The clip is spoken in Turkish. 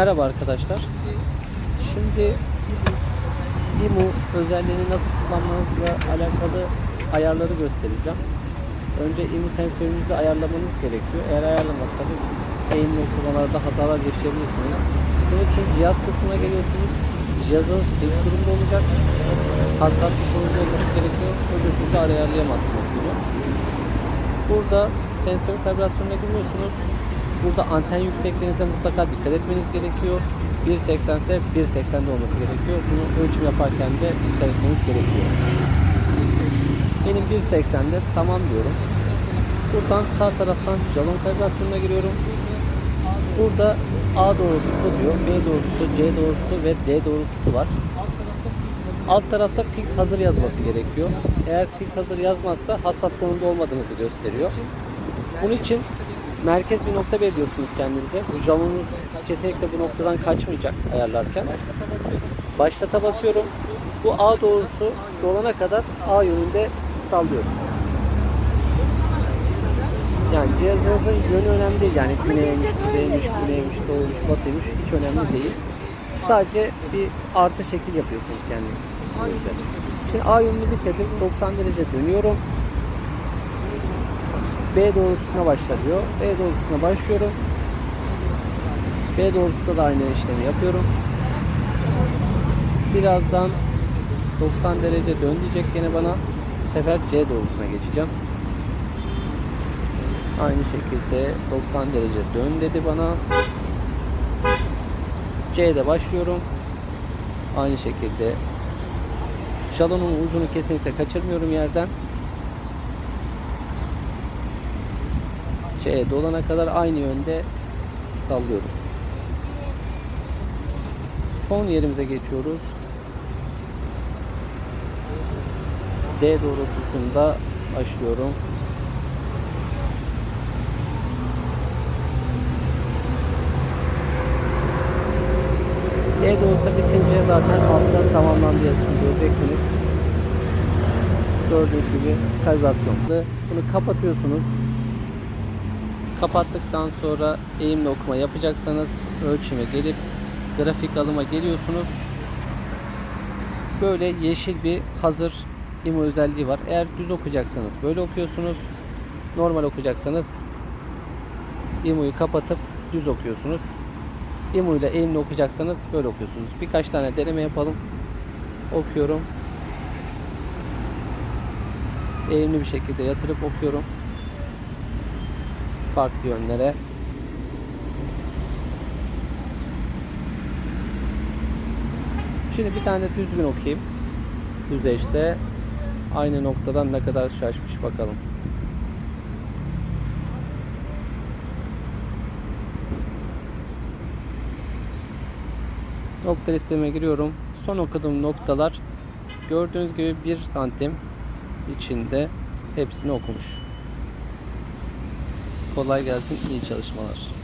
Merhaba arkadaşlar. Şimdi IMU özelliğini nasıl kullanmanızla alakalı ayarları göstereceğim. Önce IMU sensörünüzü ayarlamanız gerekiyor. Eğer ayarlamazsanız eğimli okumalarda hatalar yaşayabilirsiniz. Bunun için cihaz kısmına geliyorsunuz. Cihazın tek durumda olacak. Hassas durumda olması gerekiyor. Öbür türlü ayarlayamazsınız bunu. Burada sensör kalibrasyonuna giriyorsunuz. Burada anten yüksekliğinize mutlaka dikkat etmeniz gerekiyor. 1.80 ise 1.80'de olması gerekiyor. Bunu ölçüm yaparken de dikkat etmeniz gerekiyor. Benim 1.80'de tamam diyorum. Buradan sağ taraftan jalon kalibrasyonuna giriyorum. Burada A doğrultusu diyor, B doğrultusu, C doğrultusu ve D doğrultusu var. Alt tarafta fix hazır yazması gerekiyor. Eğer fix hazır yazmazsa hassas konumda olmadığınızı gösteriyor. Bunun için merkez bir nokta belirliyorsunuz kendinize. Bu jalonunuz kesinlikle bu noktadan kaçmayacak ayarlarken. Başlata basıyorum. Bu A doğrusu dolana kadar A yönünde sallıyorum. Yani cihazınızın yönü önemli değil. Yani güneymiş, kuzeymiş, güneymiş, doğuymuş, batıymış hiç önemli değil. Sadece bir artı şekil yapıyorsunuz kendinizde. Şimdi A yönünü bitirdim. 90 derece dönüyorum. B doğrultusuna başla diyor. B doğrultusuna başlıyorum. B doğrultusunda da aynı işlemi yapıyorum. Birazdan 90 derece dön diyecek gene bana. Bu sefer C doğrultusuna geçeceğim. Aynı şekilde 90 derece dön dedi bana. C'de başlıyorum. Aynı şekilde şalonun ucunu kesinlikle kaçırmıyorum yerden. C'ye dolana kadar aynı yönde sallıyorum. Son yerimize geçiyoruz. D doğrultusunda başlıyorum. D doğrusu bitince zaten altta tamamlandı yazısını göreceksiniz. Gördüğünüz gibi kalibrasyonlu. Bunu kapatıyorsunuz. Kapattıktan sonra eğimli okuma yapacaksanız ölçüme gelip grafik alıma geliyorsunuz. Böyle yeşil bir hazır IMO özelliği var. Eğer düz okuyacaksanız böyle okuyorsunuz. Normal okuyacaksanız IMO'yu kapatıp düz okuyorsunuz. IMO ile eğimli okuyacaksanız böyle okuyorsunuz. Birkaç tane deneme yapalım. Okuyorum. Eğimli bir şekilde yatırıp okuyorum farklı yönlere. Şimdi bir tane düzgün okuyayım. Düzeşte aynı noktadan ne kadar şaşmış bakalım. Nokta listeme giriyorum. Son okuduğum noktalar gördüğünüz gibi 1 santim içinde hepsini okumuş. Kolay gelsin, iyi çalışmalar.